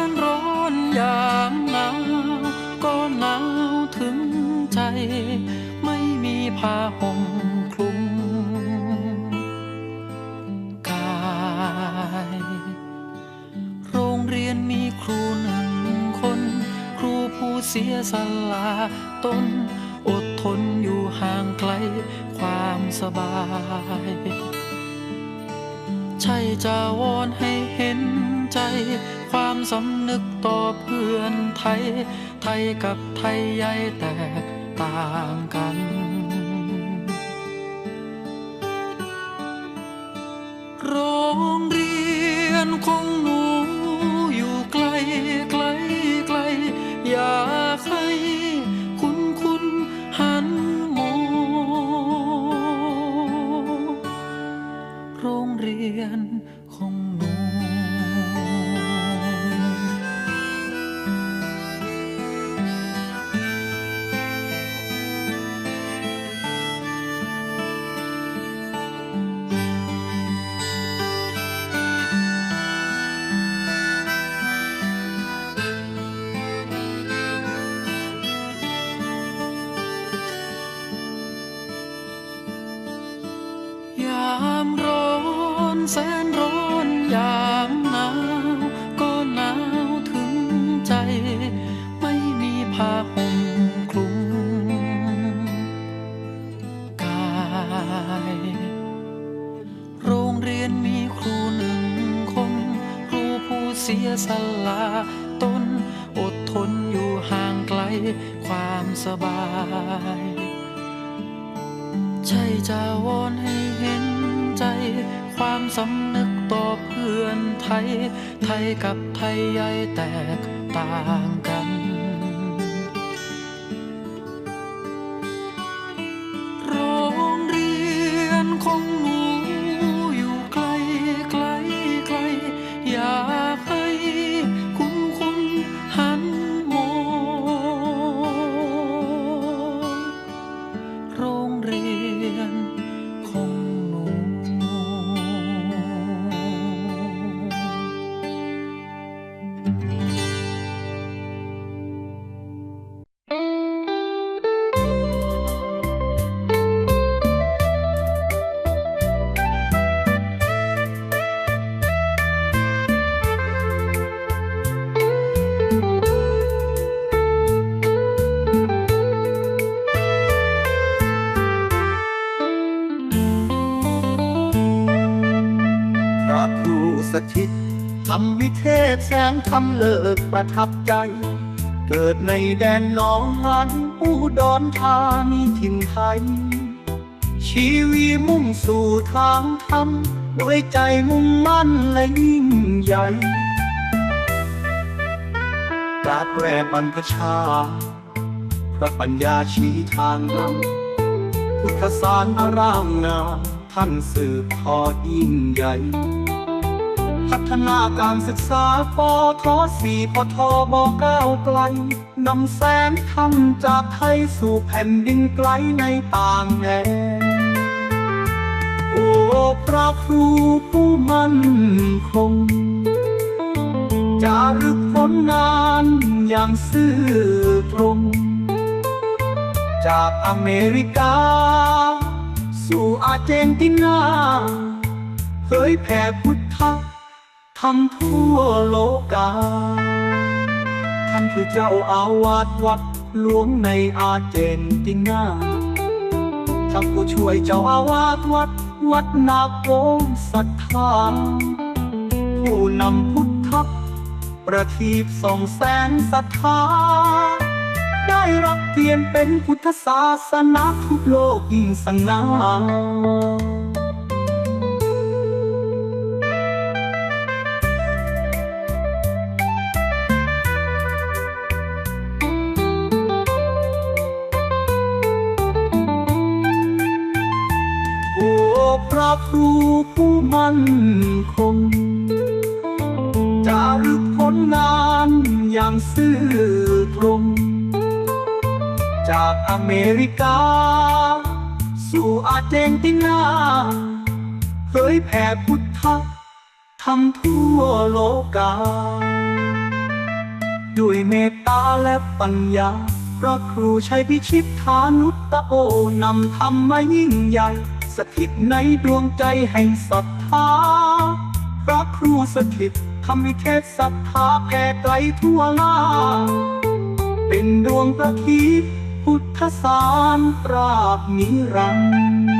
น ไม่มีผ้าห่มคลุมกาย โรงเรียนมีครูหนึ่งคน ครูผู้เสียสละตน อดทนอยู่ห่างไกลความสบาย ใช่จะวอนให้เห็นใจความสำนึกต่อเพื่อนไทย ไทยกับไทยใหญ่แตก ต่างกัน โรงเรียนของหนู เสียสละตนอดทนอยู่ห่างไกลความสบาย ใช่จะวอนให้เห็นใจ ความสำนึกต่อเพื่อนไทย ไทยกับไทยใหญ่แตกต่างกัน สถิตทำวิเทศแสงทำเลิกประทับใจ เกิดในแดนหนองหันอุดรธานีถิ่นไทย ชีวีมุ่งสู่ทางธรรมด้วยใจมุ่งมั่นและยิ่งใหญ่กราบแวบรรพชา พระปัญญาชี้ทางนำพุทธสารอารามงามท่านสืบทอดยิ่งใหญ่ พัฒนาการศึกษาปทสี่ปทบก้าไกลนำแสงธรรมจากไทยสู่แผ่นดินไกลในต่างแดนโอ้พระครูผู้มั่นคงจารึกผลงานอย่างซื่อตรง จากอเมริกา สู่อาร์เจนตินาเผยแผ่พุทธ ทำทั่วโลกา ท่านคือเจ้าอาวาสวัดหลวงในอาร์เจนตินาท่านผู้ช่วยเจ้าอาวาสวัด วัดนาโกมศรัทธา ผู้นำพุทธะประทีปส่องแสงศรัทธา ได้รับเปลี่ยนเป็นพุทธศาสนาทุกโลกยิ่งสง่า ผู้มั่นคงจารึกผลงานอย่างซื่อตรง จากอเมริกา สู่อาร์เจนตินาเผยแผ่พุทธทำทั่วโลกา ด้วยเมตตาและปัญญาพระครูชัยพิชิตฐานุตตโอนำธรรมมายิ่งใหญ่ สถิตในดวงใจแห่งศรัทธาพระครูสถิตทำให้เทศศรัทธาแผ่ไกลทั่วลาเป็นดวงประทีปพุทธสารปราบนิรันดร์